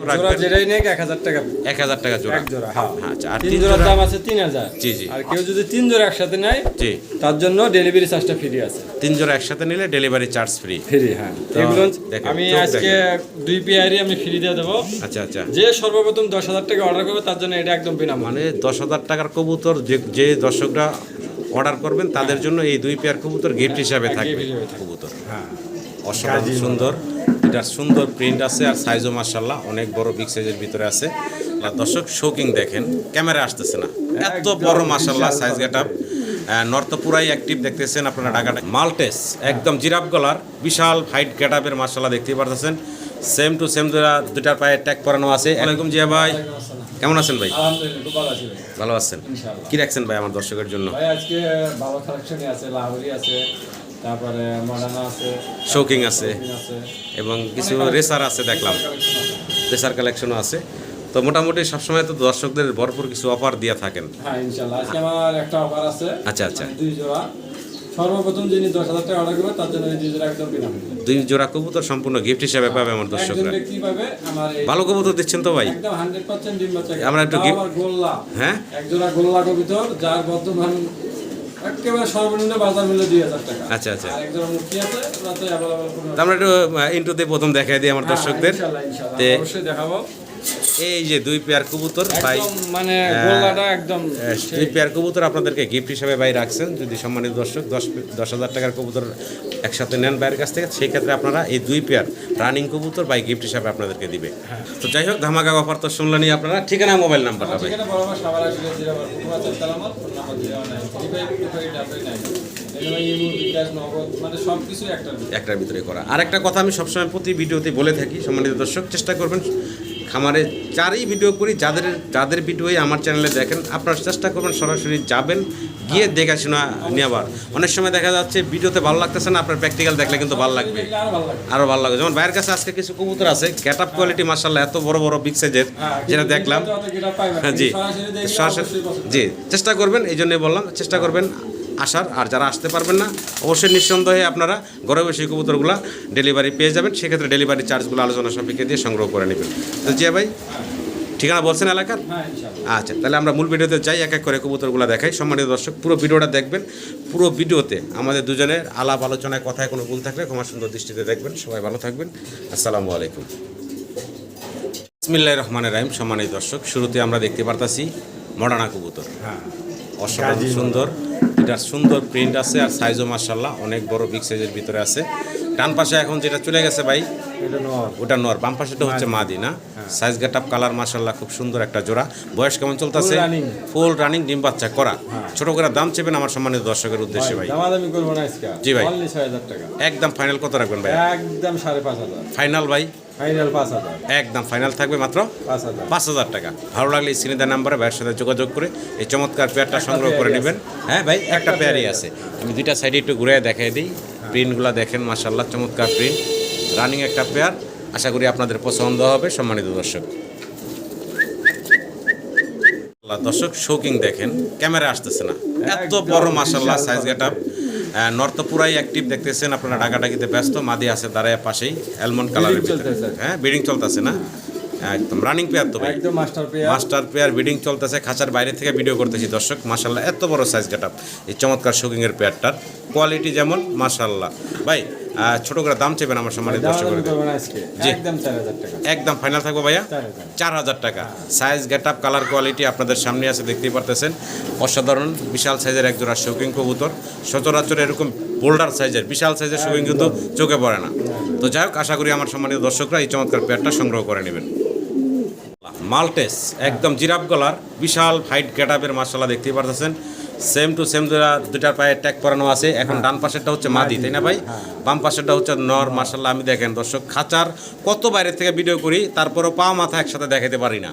জোড়া যেটাই নেই এক হাজার টাকা। এক হাজার টাকা জোড়া। এক জোড়া হ্যাঁ আচ্ছা আর তিন তিন জোড়ার দাম আছে তিন হাজার। জি, জি। আর কেউ যদি তিন জোড়া একসাথে নেয় জি। তার জন্য ডেলিভারি চার্জটা ফ্রি আছে। তিন জোড়া একসাথে নিলে ডেলিভারি চার্জ ফ্রি ফ্রি হ্যাঁ। এগুলো আমি আজকে দুই পেয়ারই আমি ফ্রি দিয়ে দেবো। আচ্ছা আচ্ছা। যে সর্বপ্রথম দশ হাজার টাকা অর্ডার করবে তার জন্য এটা একদম বিনামূল্যে মানে দশ হাজার টাকার কবুতর যে যে দর্শকরা অর্ডার করবেন তাদের জন্য এই দুই পেয়ার কবুতর গিফট হিসাবে থাকবে gift হিসেবে থাকবে। কবুতর। হ্যাঁ। অসাধারণ সুন্দর। এটার সুন্দর প্রিন্ট আছে আর সাইজও মার্শাল্লাহ অনেক বড় বিগ সাইজের ভিতরে আছে। আর দর্শক শোকিং দেখেন ক্যামেরা আসতেছে না। এত বড় মার্শাল্লাহ সাইজ গেট আপ নর্থ পুরাই অ্যাক্টিভ দেখতেছেন আপনারা ঢাকাটা। মাল্টেস একদম জিরাফ গলার বিশাল হাইট গেট আপের মার্শাল্লাহ দেখতেই পারতেছেন। সেম টু সেম দুটার পায়ে ট্যাগ করানো আছে। ওয়ালাইকুম জিয়া ভাই। কেমন আছেন ভাই? ভালো আছি ভাই। ভালো আছেন। কি রাখছেন ভাই আমার দর্শকের জন্য? আজকে ভালো কালেকশনই আছে লাহোরি আছে তারপরে মডার্না আছে শৌকিং আছে এবং কিছু রেসার আছে দেখলাম। রেসার কালেকশনও আছে। তো মোটামুটি সবসময় তো দর্শকদের ভরপুর কিছু অফার দিয়ে থাকেন। হ্যাঁ ইনশাল্লাহ। আজকে আমার একটা অফার আছে। আচ্ছা, আচ্ছা। মানে দুই জোড়া। সর্বপ্রথম যিনি দশ হাজার টাকা অর্ডার করবে তার জন্য দুই জোড়া একদম বিনামূল্যে দুই জোড়া কবুতর সম্পূর্ণ গিফট হিসাবে পাবে আমার দর্শকরা। ব্যক্তি পাবে আমার ভালো কবুতর দিচ্ছেন তো ভাই? একদম হান্ড্রেড পার্সেন্ট ডিম বাচ্চা। আমরা একটু গোল্লা। হ্যাঁ? এক জোড়া গোল্লা কবিতর যার বর্তমান একেবারে সর্বনিম্ন বাজার মূল্য দুই হাজার টাকা। আচ্ছা, আচ্ছা। মুক্তি আছে আমরা একটু ইন্টুতে প্রথম দেখাই দিই আমার দর্শকদের। হ্যাঁ, অবশ্যই দেখাবো। এই যে দুই পেয়ার কবুতর ভাই মানে একদম দুই পেয়ার কবুতর আপনাদেরকে গিফট হিসাবে ভাই রাখছেন যদি সম্মানিত দর্শক দশ দশ হাজার টাকার কবুতর একসাথে নেন ভাইয়ের কাছ থেকে সেই ক্ষেত্রে আপনারা এই দুই পেয়ার রানিং কবুতর বাই গিফট হিসাবে আপনাদেরকে দিবে। তো যাই হোক ধামাকা অফার তো শুনলেনি আপনারা ঠিকানা মোবাইল নাম্বারটা ভাই। মানে একটার ভিতরে। করা। আর একটা কথা আমি সবসময় প্রতি ভিডিওতে বলে থাকি সম্মানিত দর্শক চেষ্টা করবেন খামারে যারই ভিডিও করি। যাদের যাদের ভিডিওই আমার চ্যানেলে দেখেন আপনারা চেষ্টা করবেন সরাসরি যাবেন গিয়ে দেখে শোনা নেওয়ার। অনেক সময় দেখা যাচ্ছে ভিডিওতে ভালো লাগতেছে না আপনার প্র্যাকটিক্যাল দেখলে কিন্তু ভালো লাগবে। আরও ভালো লাগবে। যেমন বাইরের কাছে আজকে কিছু কবুতর আছে গেট আপ কোয়ালিটি মার্শাল্লাহ এত বড় বড় বিগ সাইজের যেটা দেখলাম। হ্যাঁ জি। জি চেষ্টা করবেন এই জন্যই বললাম চেষ্টা করবেন। আসার আর যারা আসতে পারবেন না অবশ্যই নিঃসন্দেহে আপনারা ঘরে বসে কবুতরগুলো ডেলিভারি পেয়ে যাবেন। সেক্ষেত্রে ডেলিভারি চার্জগুলো আলোচনা সাপেক্ষে দিয়ে সংগ্রহ করে নেবেন। তো জিয়া ভাই ঠিকানা বলছেন এলাকার? হ্যাঁ আচ্ছা তাহলে আমরা মূল ভিডিওতে যাই এক এক করে কবুতরগুলো দেখাই। সম্মানিত দর্শক পুরো ভিডিওটা দেখবেন। পুরো ভিডিওতে আমাদের দুজনের আলাপ আলোচনায় কথায় কোনো ভুল থাকলে ক্ষমা সুন্দর দৃষ্টিতে দেখবেন। সবাই ভালো থাকবেন। আসসালামু আলাইকুম। বিসমিল্লাহির রহমানির রহিম। সম্মানিত দর্শক শুরুতে আমরা দেখতে পারতাছি মডানা কবুতর। হ্যাঁ। অসাধারণ সুন্দর। এটার সুন্দর প্রিন্ট আছে আর সাইজও মার্শাল্লাহ অনেক বড় বিগ সাইজের ভিতরে আছে। ডান পাশে এখন যেটা চলে গেছে ভাই ওটা নর। বাম পাশেটা হচ্ছে মাদি। না? সাইজ গেট আপ কালার মার্শাল্লাহ খুব সুন্দর একটা জোড়া। বয়স কেমন চলতেছে? ফুল রানিং ডিম বাচ্চা করা। ছোট করে দাম চেপেন আমার সম্মানিত দর্শকের উদ্দেশ্যে ভাই দামাদামি করব না আজকে। জি ভাই। একদম ফাইনাল কত রাখবেন ভাই? একদম সাড়ে পাঁচ হাজার। ফাইনাল ভাই। ফাইনাল পাঁচ হাজার। একদম ফাইনাল থাকবে মাত্র পাঁচ হাজার। পাঁচ হাজার টাকা। ভালো লাগলে স্ক্রিনে দেওয়ার নাম্বারে ভাইয়ের সাথে যোগাযোগ করে এই চমৎকার পেয়ারটা সংগ্রহ করে নেবেন। হ্যাঁ ভাই একটা পেয়ারই আছে। আমি দুইটা সাইডে একটু ঘুরে দেখাই দিই। প্রিন্টগুলো দেখেন মাসাল্লাহ চমৎকার প্রিন্ট। রানিং একটা পেয়ার। আশা করি আপনাদের পছন্দ হবে সম্মানিত দর্শক। দর্শক শৌকিং দেখেন। ক্যামেরা আসতেছে না। এত বড় মাসাল্লাহ সাইজ গেট আপ নর্থ পুরাই অ্যাক্টিভ দেখতেছেন আপনারা ডাকাডাকিতে ব্যস্ত মাদি আছে দাঁড়ায় পাশেই অ্যালমন্ড কালার হ্যাঁ বিডিং চলতেছে না? একদম রানিং পেয়ার তো ভাই। একদম master pair master pair bidding চলতেছে খাঁচার বাইরে থেকে ভিডিও করতেছি দর্শক। মাশাল্লাহ এত বড় সাইজ গেট এই চমৎকার শুকিংয়ের পেয়ারটার কোয়ালিটি যেমন মাশাল্লাহ ভাই ছোট করে দাম চেবেন আমার সম্মানিত দর্শক। একদম ফাইনাল থাকব ভাইয়া? চার হাজার টাকা। Size get up colour quality আপনাদের সামনে আছে দেখতেই পারতেছেন। অসাধারণ বিশাল সাইজের এক জোড়া শৌকিং কবুতর। সচরাচর এরকম বোল্ডার সাইজের বিশাল সাইজের শৌকিং কিন্তু চোখে পড়ে না। তো যাই হোক আশা করি আমার সম্মানিত দর্শকরা এই চমৎকার পেয়ারটা সংগ্রহ করে নেবেন। মাল্টেস একদম জিরাফ গলার বিশাল হাইট গেটাপের মার্শাল্লাহ দেখতেই পারতেছেন। সেম টু সেম দুটা দুটার পায়ে ট্যাগ করানো আছে। এখন ডান পাশেরটা হচ্ছে মাদি তাই না ভাই? বাম পাশেরটা হচ্ছে নর মার্শাল্লাহ আমি দেখেন দর্শক খাঁচার কত বাইরে থেকে ভিডিও করি তারপরও পা মাথা একসাথে দেখাতে পারি না।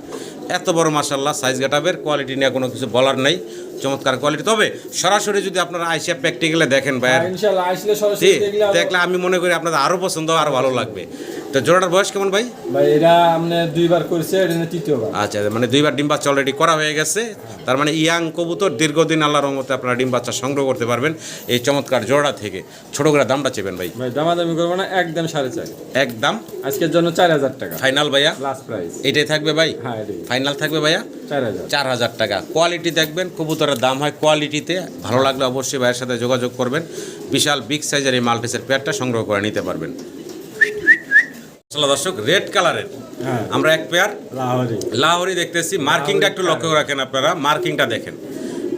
এত বড় মার্শাল্লাহ সাইজ গেটাপের কোয়ালিটি নিয়ে কোনো কিছু বলার নেই চমৎকার কোয়ালিটি তবে সরাসরি যদি আপনারা আইসিয়া প্র্যাকটিক্যালে দেখেন আসলে দেখলে দেখলে আমি মনে করি আপনাদের আরও পছন্দ আরও ভালো লাগবে। তো জোড়াটার বয়স কেমন ভাই? ভাই এটা আপনি দুইবার করছে এটা তৃতীয়বার। আচ্ছা মানে দুইবার ডিম বাচ্চা অলরেডি করা হয়ে গেছে। তার মানে ইয়াং কবুতর দীর্ঘদিন আল্লাহর রহমতে আপনারা ডিম বাচ্চা সংগ্রহ করতে পারবেন এই চমৎকার জোড়া থেকে। ছোট করে দামটা চেবেন ভাই। ভাই দামাদামি করব না একদম সাড়ে চার। একদম? আজকের জন্য চার হাজার টাকা। ফাইনাল ভাইয়া? লাস্ট প্রাইস এটাই থাকবে ভাই? হ্যাঁ ফাইনাল থাকবে ভাইয়া? চার হাজার। টাকা। কোয়ালিটি দেখবেন কবুতরের দাম হয় কোয়ালিটিতে ভালো লাগলে অবশ্যই ভাইয়ের সাথে যোগাযোগ করবেন। বিশাল বিগ সাইজের এই মাল্টিসের পেয়ারটা সংগ্রহ করে নিতে পারবেন। দর্শক রেড কালারের হ্যাঁ। আমরা এক পেয়ার লাহোরি। দেখতেছি। মার্কিংটা একটু লক্ষ্য রাখেন আপনারা। মার্কিংটা দেখেন।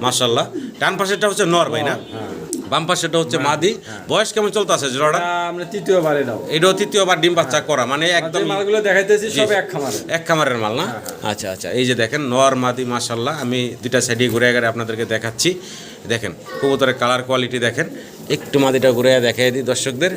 মাশাল্লাহ ডান পাশেরটা হচ্ছে নর ভাই না? হ্যাঁ। বাম পাশেরটা হচ্ছে মাদি। বয়স কেমন চলতেছে জোড়াটা? আমরা তৃতীয়বার এটাও এটাও তৃতীয়বার ডিম বাচ্চা করা মানে একদম মালগুলো দেখাইতেছি সব এক খামারে এক খামারের মাল না? আচ্ছা আচ্ছা। এই যে দেখেন নর মাদি মাশাল্লাহ আমি দুইটা সাইডে ঘুরে গেলে আপনাদেরকে দেখাচ্ছি। দেখেন কবুতরের কালার কোয়ালিটি দেখেন। একটু মাদিটা ঘুরে দেখাই দিই দর্শকদের।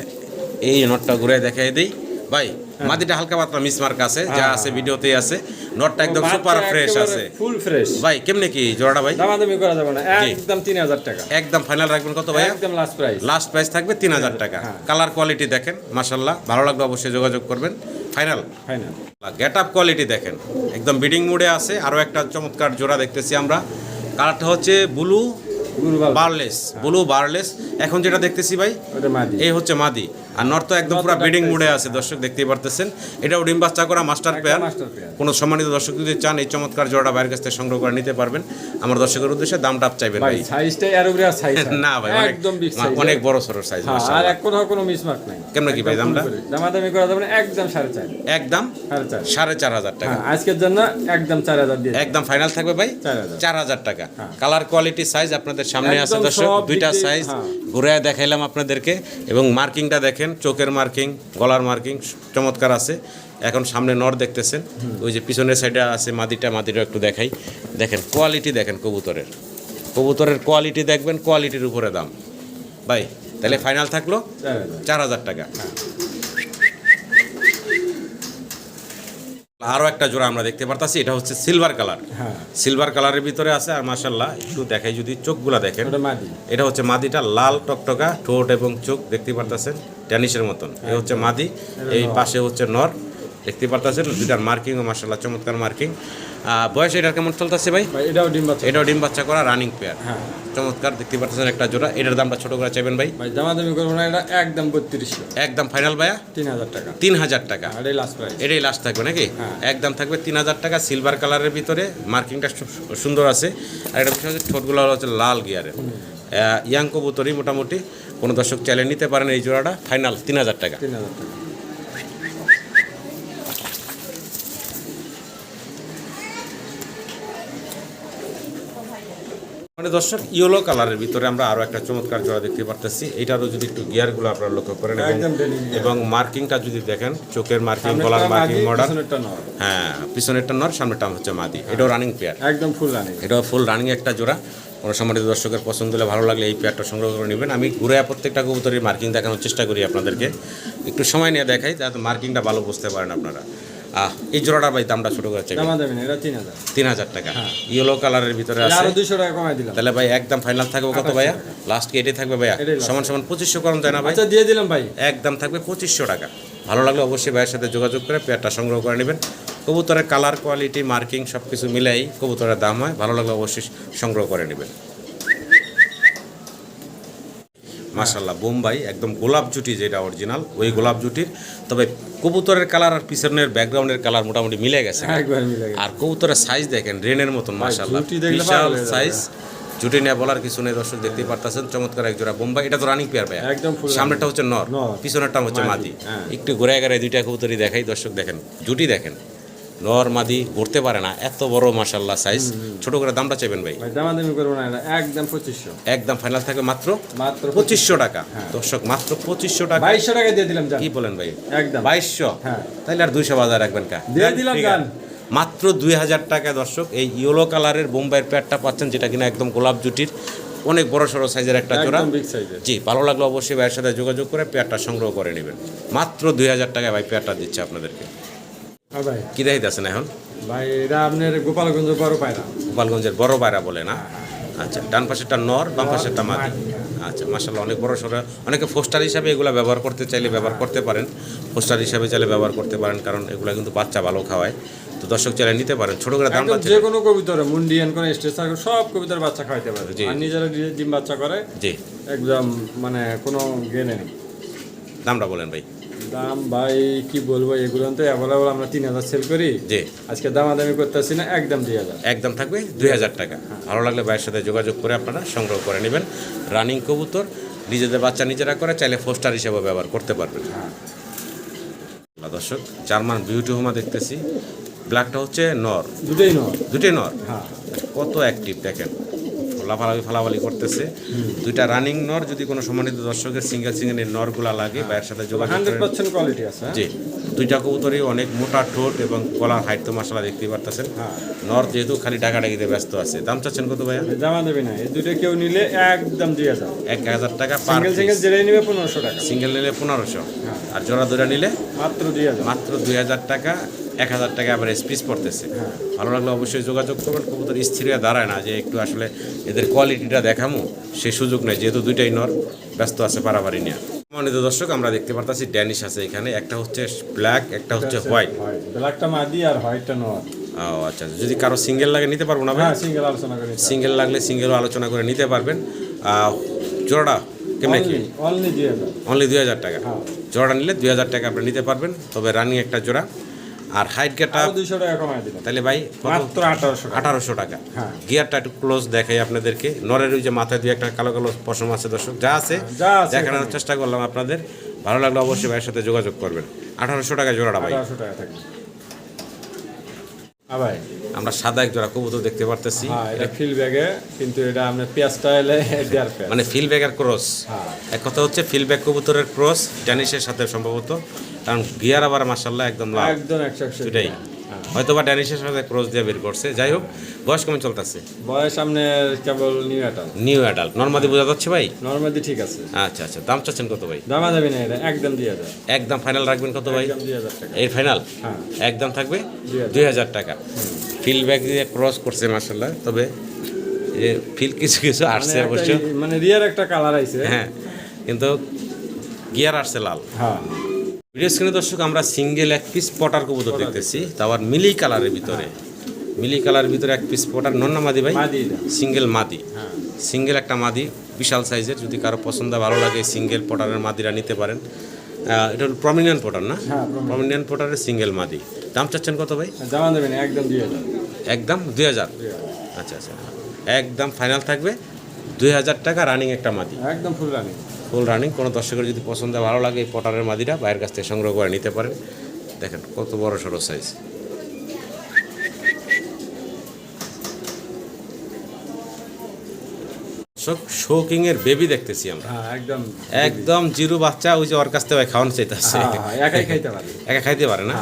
এই নটটা ঘুরে দেখাই দিই। ভাই মাদিটা হালকা পাতলা মিসমার্ক আছে যা আছে ভিডিওতে আছে। নটটা একদম সুপার ফ্রেশ আছে। ফুল ফ্রেশ ভাই কেমনে কি জোড়াটা ভাই? দামাদামি করা যাবে না একদম তিন হাজার টাকা। একদম ফাইনাল রাখবেন কত ভাই একদম লাস্ট প্রাইস লাস্ট প্রাইস থাকবে তিন হাজার টাকা। হ্যাঁ। কালার কোয়ালিটি দেখেন মাশাল্লাহ ভালো লাগবে অবশ্যই যোগাযোগ করবেন। Final final get up quality দেখেন। একদম বিডিং মুডে আছে। আরও একটা চমৎকার জোড়া দেখতেছি আমরা। কালারটা হচ্ছে ব্লু বারলেস। ব্লু বারলেস। এখন যেটা দেখতেছি ভাই এই হচ্ছে মাদি। আর নর্থ একদম পুরো বিডিং মুডে আছে দর্শক দেখতেই পারতেছেন। এটাও ডিম বাচ্চা করা মাস্টার পেয়ার। কোনো সম্মানিত দর্শক যদি চান এই চমৎকার জোড়াটা বাইরের কাছ থেকে সংগ্রহ করে নিতে পারবেন। আমার দর্শকের উদ্দেশ্যে দামটা চাইবেন ভাই সাইজটা এর উপরে সাইজ না ভাই অনেক একদম অনেক বড় সড়ো সাইজ আর এক কোথাও কোনো মিসমার্ক নাই। কেমন কি ভাই দামটা? দামাদামি করা যাবে একদম সাড়ে চার। একদম সাড়ে চার। সাড়ে চার হাজার টাকা। হ্যাঁ আজকের জন্য একদম চার হাজার দিয়ে একদম ফাইনাল থাকবে ভাই? চার হাজার। চার হাজার টাকা। হ্যাঁ। কালার কোয়ালিটি সাইজ আপনাদের সামনে আছে দর্শক দুইটা সাইজ হ্যাঁ। ঘুরে দেখাইলাম আপনাদেরকে। এবং মার্কিংটা দেখেন চোখের মার্কিং গলার মার্কিং চমৎকার আছে। এখন সামনে নর দেখতেছেন ওই যে পিছনের সাইডে আছে মাদিটা মাদিটা একটু দেখাই। দেখেন কোয়ালিটি দেখেন কবুতরের। কবুতরের কোয়ালিটি দেখবেন কোয়ালিটির উপরে দাম। ভাই তাহলে ফাইনাল থাকল? চার হাজার। টাকা। আরও একটা জোড়া আমরা দেখতে পারতাছি এটা হচ্ছে সিলভার কালার হ্যাঁ। সিলভার কালারের ভিতরে আছে আর মাসাল্লাহ একটু দেখাই যদি চোখগুলা দেখেন। এটা হচ্ছে মাদিটা লাল টকটকা ঠোঁট এবং চোখ দেখতে পারতাছেন? ট্যানিসের মতন। এ হচ্ছে মাদি এই পাশে হচ্ছে নর দেখতে পারতাছেন? দুইটার মার্কিংও মাসাল্লাহ চমৎকার মার্কিং বয়স এটার কেমন চলতেছে ভাই? ভাই এটাও ডিম বাচ্চা এটাও ডিম বাচ্চা করা রানিং পেয়ার হ্যাঁ। চমৎকার দেখতে পারতেছেন একটা জোড়া। এটার দামটা ছোট করে চাইবেন ভাই? ভাই দামাদামি করব না এটা একদম বত্রিশশো একদম ফাইনাল ভাইয়া? তিন হাজার টাকা। তিন হাজার টাকা। আর এই লাস্ট প্রাইস এটাই লাস্ট থাকবে নাকি? হ্যাঁ। একদম থাকবে তিন হাজার টাকা। সিলভার কালারের ভিতরে মার্কিংটা সুন্দর আছে। আর এটা বিষয় হচ্ছে ঠোঁটগুলো হচ্ছে লাল গিয়ারের ইয়াং কবুতরই মোটামুটি কোনো দর্শক চাইলে নিতে পারেন এই জোড়াটা। ফাইনাল তিন হাজার টাকা। তিন হাজার টাকা। মানে দর্শক ইয়েলো কালারের ভিতরে আমরা আরও একটা চমৎকার জোড়া দেখতে পারতেছি। এটারও যদি একটু গিয়ারগুলো আপনারা লক্ষ্য করেন এবং- মার্কিংটা যদি দেখেন চোখের মার্কিং গলার মার্কিং মডার্ন নর। হ্যাঁ পিছনেরটা নর সামনেরটা হচ্ছে মাদি। এটাও রানিং পেয়ার একদম ফুল রানিং এটাও ফুল রানিং একটা জোড়া। কোনো সম্মানিত দর্শকের পছন্দ হলে ভালো লাগলে এই পেয়ারটা সংগ্রহ করে নেবেন। আমি ঘুরে প্রত্যেকটা কবুতরের মার্কিং দেখানোর চেষ্টা করি আপনাদেরকে। একটু সময় নিয়ে দেখাই যাতে মার্কিংটা ভালো বুঝতে পারেন আপনারা। এই জোড়াটা ভাই দামটা ছোটো করে চাই তিন হাজার। টাকা। ইয়েলো কালারের ভিতরে আছে। টাকা কমাই দিলাম। তাহলে ভাই একদম ফাইনাল থাকবে কত ভাইয়া? লাস্ট কি এটাই থাকবে ভাইয়া? সমান সমান পঁচিশশো করুন তাই না ভাই? আচ্ছা দিয়ে দিলাম ভাই। একদম থাকবে পঁচিশশো টাকা। ভালো লাগলে অবশ্যই ভাইয়ের সাথে যোগাযোগ করে পেয়ারটা সংগ্রহ করে নেবেন। কবুতরের কালার কোয়ালিটি মার্কিং সব কিছু মিলাই কবুতরের দাম হয়। ভালো লাগলে অবশ্যই সংগ্রহ করে নেবেন। মাশাল্লাহ বোম্বাই একদম গোলাপ জুটি যেটা অরিজিনাল ওই গোলাপ জুটির। তবে কবুতরের কালার আর পিছনের ব্যাকগ্রাউন্ডের কালার মোটামুটি মিলে গেছে। আর কবুতরের সাইজ দেখেন রেনের মতন বিশাল হয়ে যাবে। সাইজ জুটি নিয়ে বলার কিছু নেই দর্শক দেখতে পারতেছেন। চমৎকার এক জোড়া বোম্বাই। এটা তো রানিং পেয়ার ভাই একদম সামনেটা হচ্ছে নর নর। পিছনেরটা হচ্ছে মাদি, হ্যাঁ। একটু ঘুরে গেলে দুইটা কবুতরই দেখাই দর্শক দেখেন। জুটি দেখেন। নর মাদি ঘুরতে পারে না এত বড় মাশাল্লাহ সাইজ ছোট করে দামটা চাইবেন ভাই। দামাদামি করব না একদম পঁচিশশো। একদম ফাইনাল থাকবে মাত্র মাত্র পঁচিশশো টাকা। দর্শক মাত্র পঁচিশশো টাকা। বাইশশো টাকা দিয়ে দিলাম কি বলেন ভাই? একদম। বাইশশো? হ্যাঁ। তাহলে আর দুইশো বাজার রাখবেন কা। দিয়ে দিলাম। মাত্র দুই হাজার টাকা দর্শক এই ইয়েলো কালারের বোম্বাইয়ের প্যাডটা পাচ্ছেন যেটা কিনা একদম গোলাপ জুটির। অনেক বড় সড়ো সাইজের একটা জোড়া। জি ভালো লাগল অবশ্যই ভাইয়ের সাথে যোগাযোগ করে পেয়ারটা সংগ্রহ করে নেবেন। মাত্র দুই হাজার টাকায় ভাই পেয়ারটা দিচ্ছে আপনাদেরকে। হ্যাঁ ভাই। কি দেখাইতেছেন এখন? ভাই এটা আপনার গোপালগঞ্জ বড় পায়রা। গোপালগঞ্জের বড় বাইরা বলে না? আচ্ছা ডান পাশেরটা নর বাম পাশেরটা মাদি আচ্ছা মাসাল্লাহ অনেক বড় সড়ো। অনেকে ফোস্টার হিসাবে এগুলো ব্যবহার করতে চাইলে ব্যবহার করতে পারেন। ফোস্টার হিসাবে চাইলে ব্যবহার করতে পারেন কারণ এগুলো কিন্তু বাচ্চা ভালো খাওয়ায়। তো দর্শক চাইলে নিতে পারেন। ছোটো করে দাম যে কোনো কবিতরে মুন্ডিয়ান করে স্ট্রেচার সব কবিতার বাচ্চা খাওয়াইতে পারে। আর নিজেরা নিজে ডিম বাচ্চা করে জি। একদম মানে কোনো গেলে নেই। দামটা বলেন ভাই। দাম ভাই কি বলব এগুলো তো অ্যাভেলেবল আমরা তিন হাজার সেল করি। জি। আজকে দামাদামি করতেছি না একদম দুই হাজার। একদম থাকবে দুই হাজার টাকা। ভালো লাগলে ভাইয়ের সাথে যোগাযোগ করে আপনারা সংগ্রহ করে নেবেন। রানিং কবুতর নিজেদের বাচ্চা নিজেরা করে চাইলে ফোস্টার হিসেবে ব্যবহার করতে পারবেন। দর্শক জার্মান বিউটি হোমা দেখতেছি। ব্ল্যাকটা হচ্ছে নর। দুটোই নর। দুটোই নর। হ্যাঁ। কত অ্যাক্টিভ দেখেন। লাফালাফি ফালাফালি করতেছে। দুইটা রানিং নর যদি কোনো সম্মানিত দর্শকের সিঙ্গেল সিঙ্গেল নরগুলা লাগে ভাইয়ের সাথে যোগাযোগ কোয়ালিটি আছে হ্যাঁ? জি। দুইটা কবুতরই অনেক মোটা ঠোঁট এবং গলার হাইট তো মশলা দেখতেই পারতেছেন। হ্যাঁ। নর যেহেতু খালি ডাকাডাকিতে ব্যস্ত আছে। দাম চাচ্ছেন কত ভাইয়া? দামা দেবে না। এই দুইটা কেউ নিলে একদম দুই হাজার। এক হাজার টাকা পার সিঙ্গেল সিঙ্গেল জেলে নিবে পনেরোশো টাকা। সিঙ্গেল নিলে পনেরোশো। হ্যাঁ। আর জোড়া দুটা নিলে? মাত্র দুই হাজার। মাত্র দুই হাজার টাকা। এক হাজার টাকা আবার স্পিস পড়তেছে। হ্যাঁ। ভালো লাগলে অবশ্যই যোগাযোগ করবেন। কবুতর স্থির হয়ে দাঁড়ায় না যে একটু আসলে এদের কোয়ালিটিটা দেখামো সে সুযোগ নেই। যেহেতু দুইটাই নর ব্যস্ত আছে পারাবারি নিয়ে। সম্মানিত দর্শক আমরা দেখতে পারতাছি ড্যানিশ আছে এখানে। একটা হচ্ছে ব্ল্যাক একটা হচ্ছে হোয়াইট ব্ল্যাকটা মাদি আর হোয়াইটটা নয় ও আচ্ছা। যদি কারও সিঙ্গেল লাগে নিতে পারব না ভাই? হ্যাঁ সিঙ্গেল আলোচনা করি সিঙ্গেল লাগলে সিঙ্গেলও আলোচনা করে নিতে পারবেন। জোড়াটা কেমন কি? অনলি দুই হাজার। অনলি দুই হাজার টাকা। হ্যাঁ। জোড়া নিলে দুই হাজার টাকা আপনি নিতে পারবেন। তবে রানিং একটা জোড়া। আর হাইট টাকা কমাই দিলাম। তাহলে ভাই মাত্র আঠারোশো টাকা। আঠারোশো টাকা। হ্যাঁ। গিয়ারটা একটু ক্লোজ দেখাই আপনাদেরকে। নরের ওই যে মাথায় দিয়ে একটা কালো কালো পশম আছে দর্শক যা আছে দেখানোর চেষ্টা করলাম আপনাদের। ভালো লাগলে অবশ্যই ভাইয়ের সাথে যোগাযোগ করবেন। আঠারোশো টাকা জোড়াটা ভাই। আঠারোশো টাকা থাকে হ্যাঁ ভাই। আমরা সাদা এক জোড়া কবুতর দেখতে পারতেছি। হ্যাঁ এটা ফিল ব্যাগে কিন্তু এটা মানে ফিল ব্যাগের ক্রস হ্যাঁ। এক কথা হচ্ছে ফিল ব্যাগ কবুতরের ক্রস ড্যানিশের সাথে সম্ভবত। কারণ গিয়ার আবার মাসাল্লাহ একদম লাল একদম হ্যাঁ। হয়তো বা ড্যানিশের সাথে ক্রস দিয়ে বের করছে। যাই হোক বয়স কেমন চলতেছে? বয়স সামনে কেবল নিউ অ্যাটাল নিউ অ্যাডাল্ট নর্মাদি বোঝা যাচ্ছে ভাই? নর্মালি ঠিক আছে। আচ্ছা আচ্ছা। দাম চাচ্ছেন কত ভাই? দামা যাবে না এটা একদম দুই হাজার। একদম ফাইনাল রাখবেন কত ভাই? এই ফাইনাল হ্যাঁ। একদম থাকবে? দুই হাজার। টাকা। ফিল ব্যাগ দিয়ে ক্রস করছে মার্শাল্লাহ তবে এ ফিল কিছু কিছু মানে আসছে অবশ্য। মানে রিয়ার একটা কালার আইছে। হ্যাঁ। কিন্তু গিয়ার আসছে লাল। হ্যাঁ। ভিডিও স্ক্রিনে দর্শক আমরা সিঙ্গেল এক পিস পটার কবুতর দেখতেছি। তারপর মিলি কালারের ভিতরে। মিলি কালারের ভিতরে এক পিস পটার। নন্না মাদি ভাই? সিঙ্গেল মাদি। হ্যাঁ। সিঙ্গেল একটা মাদি বিশাল সাইজের। যদি কারও পছন্দ ভালো লাগে সিঙ্গেল পটারের মাদিরা নিতে পারেন। এটা হল প্রমিনিয়ান পটার না। প্রমিনিয়ান পটারের সিঙ্গেল মাদি। দাম চাচ্ছেন কত ভাই? দামা একদম দুই হাজার। একদম দুই হাজার? আচ্ছা আচ্ছা। একদম ফাইনাল থাকবে। দুই হাজার টাকা রানিং একটা মাদি। একদম ফুল রানি ফুল রানিং কোনো দর্শকের যদি পছন্দ ভালো লাগে এই পটারের মাদিরা বাইরের কাছ থেকে সংগ্রহ করে নিতে পারেন। দেখেন কত বড় সড়ো সাইজ শোকিং এর বেবি দেখতেছি আমরা। হ্যাঁ একদম। একদম জিরো বাচ্চা ওই যে ওর কাছ থেকে খাওয়ানো চাইতেছে। হ্যাঁ, হ্যাঁ, একাই খাইতে পারে। একা খাইতে পারে না?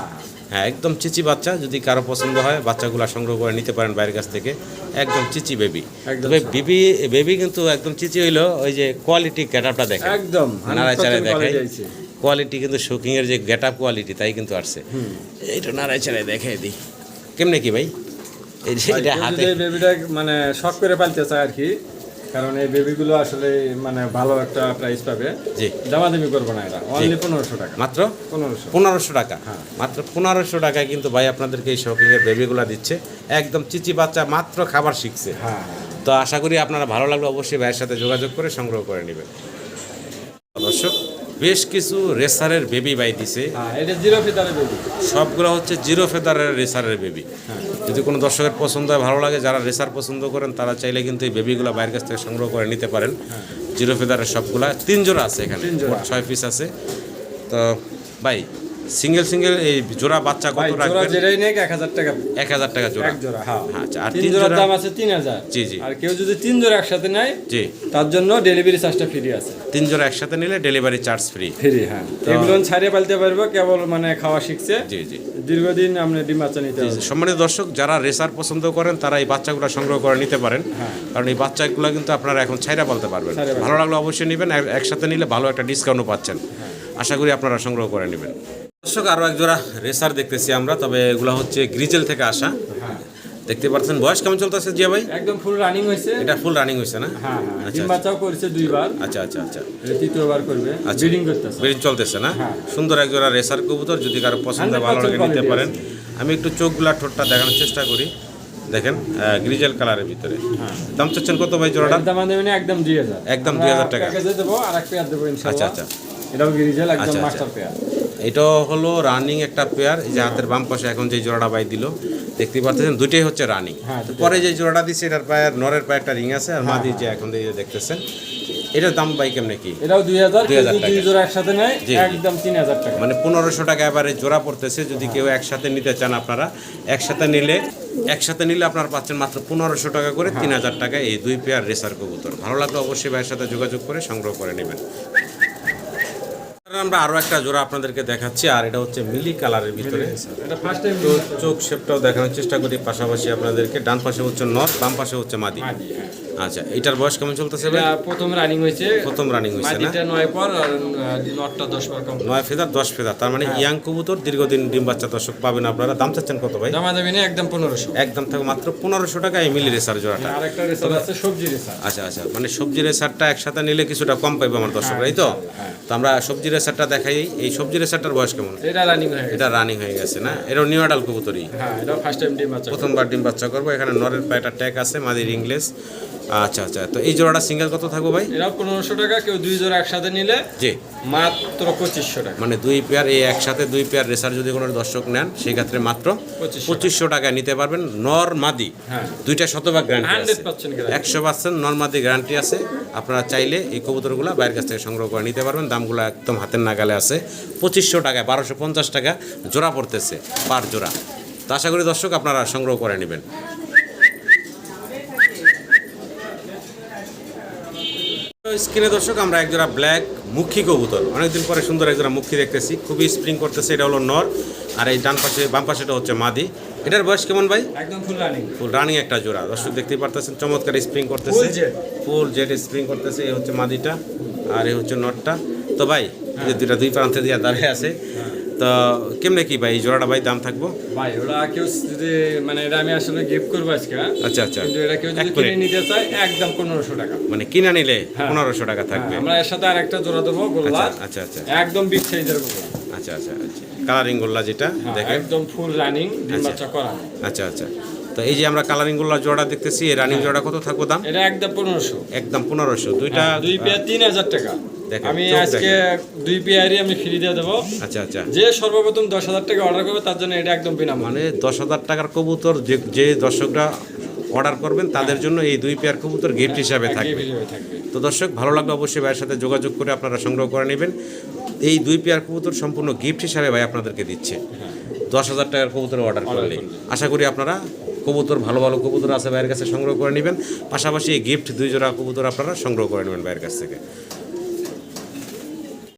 হ্যাঁ। একদম চিচি বাচ্চা যদি কারও পছন্দ হয় বাচ্চাগুলো সংগ্রহ করে নিতে পারেন বাইরের কাছ থেকে। একদম চিচি বেবি তবে বেবি বেবি কিন্তু একদম চিচি হইল ওই যে কোয়ালিটি গেটআপটা দেখে একদম নাড়াচাড়া যাইছে কোয়ালিটি কিন্তু শুকিং এর যে গেট আপ কোয়ালিটি তাই কিন্তু আসছে। এইটা নাড়াচাড়ায় দেখে দিই। কেমনে কি ভাই? এই যে এটা হাতে। বেবিটা মানে শখ করে পালতে চায় আর কি কারণ এই বেবিগুলো আসলে মানে ভালো একটা প্রাইস পাবে। জি। দামাদামি করব না এরা অনলি পনেরোশো টাকা। মাত্র? পনেরোশো। পনেরোশো টাকা। হ্যাঁ। মাত্র পনেরোশো টাকায় কিন্তু ভাই আপনাদেরকে এই শপিংয়ের বেবিগুলো দিচ্ছে। একদম চিচি বাচ্চা মাত্র খাবার শিখছে। হ্যাঁ। তো আশা করি আপনারা ভালো লাগল অবশ্যই ভাইয়ের সাথে যোগাযোগ করে সংগ্রহ করে নেবেন। দর্শক বেশ কিছু রেসারের বেবি বাই দিছে। হ্যাঁ এটা জিরো বেবি সবগুলো হচ্ছে জিরো ফেদারের রেসারের বেবি হ্যাঁ। যদি কোনো দর্শকের পছন্দ হয় ভালো লাগে যারা রেসার পছন্দ করেন তারা চাইলে কিন্তু এই বেবিগুলো বাইরের কাছ থেকে সংগ্রহ করে নিতে পারেন। জিরো ফেদারের সবগুলা। তিন জোড়া আছে এখানে। ছয় পিস আছে। তো ভাই সিঙ্গেল সিঙ্গেল এই জোড়া বাচ্চা কত রাখবেন? যেটাই নেক এক হাজার টাকা। এক হাজার টাকা জোড়া। এক জোড়া হ্যাঁ। আচ্ছা আর তিন জোড়ার জোড়া? দাম আছে তিন হাজার। জি, জি। আর কেউ যদি তিন জোড়া একসাথে নেয় জি। তার জন্য ডেলিভারি চার্জটা ফ্রি আছে। তিন জোড়া একসাথে নিলে ডেলিভারি চার্জ ফ্রি ফ্রি হ্যাঁ। এগুলো ছাড়িয়ে পালতে পারব কেবল মানে খাওয়া শিখছে। জি জি। দীর্ঘদিন আপনি ডিম বাচ্চা নিতে হবে সম্মানিত দর্শক যারা রেসার পছন্দ করেন তারা এই বাচ্চাগুলো সংগ্রহ করে নিতে পারেন। হ্যাঁ। কারণ এই বাচ্চাগুলো কিন্তু আপনারা এখন ছাইরা বলতে পারবেন। ভালো লাগলে অবশ্যই নেবেন একসাথে নিলে ভালো একটা ডিসকাউন্টও পাচ্ছেন। হ্যাঁ। আশা করি আপনারা সংগ্রহ করে নেবেন। দর্শক আরও এক জোড়া রেসার দেখতেছি আমরা তবে এগুলো হচ্ছে গ্রিজেল থেকে আসা। হ্যাঁ। দেখতে পাচ্ছেন বয়স কেমন চলতেছে জিয়া ভাই? একদম ফুল রানিং হয়েছে। এটা ফুল রানিং হয়েছে না? হ্যাঁ হ্যাঁ। আচ্ছা, ডিম বাচ্চাও করেছে দুইবার। আচ্ছা আচ্ছা আচ্ছা। এটা তৃতীয়বার করবে। আচ্ছা। ব্রিডিং করতেছে। ব্রিজ চলতেছে না? হ্যাঁ। সুন্দর একজোড়া রেসার কবুতর যদি কারও পছন্দ 100% ভালো লাগে নিতে পারেন। আমি একটু চোখগুলা ঠোঁটটা দেখানোর চেষ্টা করি। দেখেন গ্রিজেল কালারের ভিতরে। দাম চাচ্ছেন কত ভাই জোড়াটা? দাম দেবেন একদম দুই হাজার। একদম 2000 টাকা। প্যাকেজে দেবো আর এক পেয়ার দেবো ইনশাআল্লাহ আচ্ছা, এটাও গিরিজেল একদম আচ্ছা, আচ্ছা। মাস্টার পেয়ার এটা হলো রানিং একটা পেয়ার এই যে হাতের বাম পাশে এখন যে জোড়াটা বাই দিল দেখতে পাচ্ছেন দুইটাই হচ্ছে রানিং হ্যাঁ, পরে যে জোড়াটা দিচ্ছে এটার পায়ের নরের পায়ে একটা রিং আছে আর মাদি যে এখন দিয়ে দেখতেছেন এটার দাম বাই কেমনে কি? এটাও দুই হাজার 2000 যদি দুই জোড়া একসাথে নেয়। একদম তিন হাজার টাকা। মানে পনেরোশো টাকা এবারে জোড়া পড়তেছে যদি কেউ একসাথে নিতে চান আপনারা একসাথে নিলে একসাথে নিলে আপনারা পাচ্ছেন মাত্র পনেরোশো টাকা করে তিন হাজার টাকা এই দুই পেয়ার রেসার কবুতর। ভালো লাগলে অবশ্যই ভাইয়ের সাথে যোগাযোগ করে সংগ্রহ করে নেবেন। আমরা আরও একটা জোড়া আপনাদেরকে দেখাচ্ছি আর এটা হচ্ছে মিলি কালারের ভিতরে। তো চোখ শেপটাও দেখানোর চেষ্টা করি পাশাপাশি আপনাদেরকে ডান পাশে হচ্ছে নর্থ বাম পাশে হচ্ছে মাদি। আচ্ছা এটার বয়স কেমন চলতেছে প্রথম রানিং হয়েছে। প্রথম রানিং হয়েছে না? নয় পর নটটা দশ পর নয় ফেদার দশ ফেদার। তার মানে ইয়াং কবুতর দীর্ঘদিন ডিম বাচ্চা দর্শক পাবেন আপনারা। দাম চাচ্ছেন কত ভাই? দামা দামি একদম পনেরোশো। একদম থাকবে মাত্র পনেরোশো টাকা এই মিলি রেসার জোড়াটা। আর একটা রেসার আছে সবজি রেসার। আচ্ছা আচ্ছা মানে সবজি রেসারটা একসাথে নিলে কিছুটা কম পাইবে আমার দর্শক তাই তো? হ্যাঁ। তো আমরা সবজি রেসারটা দেখাই। এই সবজি রেসারটার বয়স কেমন? এটা রানিং হয়ে গেছে। এটা রানিং হয়ে গেছে না? এটা নিউ আডাল কবুতরি হ্যাঁ এটা ফার্স্ট টাইম ডিম বাচ্চা প্রথমবার ডিম বাচ্চা করব। এখানে নরের পায়েটা ট্যাগ আছে মাদির ইংলিশ আচ্ছা আচ্ছা। তো এই জোড়াটা সিঙ্গেল কত থাকব ভাই? এরা পনেরোশো টাকা কেউ দুই জোড়া একসাথে নিলে জি। মাত্র পঁচিশশো টাকা। মানে দুই পেয়ার এই একসাথে দুই পেয়ার রেসার যদি কোনো দর্শক নেন সেই ক্ষেত্রে মাত্র পঁচিশশো টাকায় নিতে পারবেন নর মাদি। হ্যাঁ। দুইটা শতভাগ গ্যারান্টি আছে। 100% একশো পার্সেন্ট নর্মাদি গ্যারান্টি আছে। আপনারা চাইলে এই কবুতরগুলো বাইরের কাছ থেকে সংগ্রহ করে নিতে পারবেন। দামগুলো একদম হাতের নাগালে আছে। পঁচিশশো টাকায় বারোশো পঞ্চাশ টাকা জোড়া পড়তেছে পার জোড়া। তো আশা করি দর্শক আপনারা সংগ্রহ করে নেবেন। স্ক্রিনে দর্শক আমরা একজোড়া ব্ল্যাক মুখী কবুতর। অনেকদিন পরে সুন্দর একজোড়া মুখী দেখতেছি। খুবই স্প্রিং করতেছে এটা হলো নর। আর এই ডান পাশে বাম পাশেটা হচ্ছে মাদি। এটার বয়স কেমন ভাই? একদম ফুল রানিং ফুল রানিং একটা জোড়া। দর্শক দেখতেই পারতেছেন চমৎকার স্প্রিং করতেছে। ফুল জেট স্প্রিং করতেছে এই হচ্ছে মাদিটা। আর এই হচ্ছে নটটা তো ভাই দুইটা দুই প্রান্তে দিয়ে দাঁড়িয়ে আছে। তো কেমনে কি ভাই এই জোড়াটা ভাই দাম থাকব? ভাই ওরা কেউ যদি মানে এটা আমি আসলে গিফট করব আজকে হ্যাঁ? আচ্ছা আচ্ছা। কিন্তু এটা কেউ যদি কিনে নিতে চায় একদম পনেরোশো টাকা। মানে কিনা নিলে হ্যাঁ। পনেরোশো টাকা থাকবে। আমরা এর সাথে আরেকটা জোড়া দেবো আচ্ছা গোল্লা। আচ্ছা আচ্ছা একদম বিগ সাইজের গোল্লা। আচ্ছা আচ্ছা আচ্ছা। কালারিং গোল্লা যেটা হ্যাঁ, দেখেন। একদম ফুল রানিং ডিম আচ্ছা। বাচ্চা করা। আচ্ছা আচ্ছা। তো এই যে আমরা কালারিং গোল্লা জোড়া দেখতেছি এই রানিং জোড়া কত থাকব দাম? এটা একদম পনেরোশো। একদম পনেরোশো। দুইটা হ্যাঁ, দুই পেয়ার তিন হাজার টাকা। আমি আজকে দুই পেয়ারই আমি ফ্রি দিয়ে দেবো। আচ্ছা আচ্ছা। যে সর্বপ্রথম দশ হাজার টাকা অর্ডার করবে তার জন্য এটা একদম বিনামূল্যে। মানে দশ হাজার টাকার কবুতর যে যে দর্শকরা অর্ডার করবেন তাদের জন্য এই দুই পেয়ার কবুতর গিফট হিসাবে থাকবে। ফ্রি হয়ে থাকবে। তো দর্শক ভালো লাগলে অবশ্যই ভাইয়ের সাথে যোগাযোগ করে আপনারা সংগ্রহ করে নেবেন। এই দুই পেয়ার কবুতর সম্পূর্ণ গিফট হিসাবে ভাই আপনাদেরকে দিচ্ছে। দশ হাজার টাকার কবুতর অর্ডার করলে আশা করি আপনারা কবুতর ভালো ভালো কবুতর আছে ভাইয়ের কাছে সংগ্রহ করে নেবেন। পাশাপাশি এই গিফট দুই জোড়া কবুতর আপনারা সংগ্রহ করে নেবেন ভাইয়ের কাছ থেকে।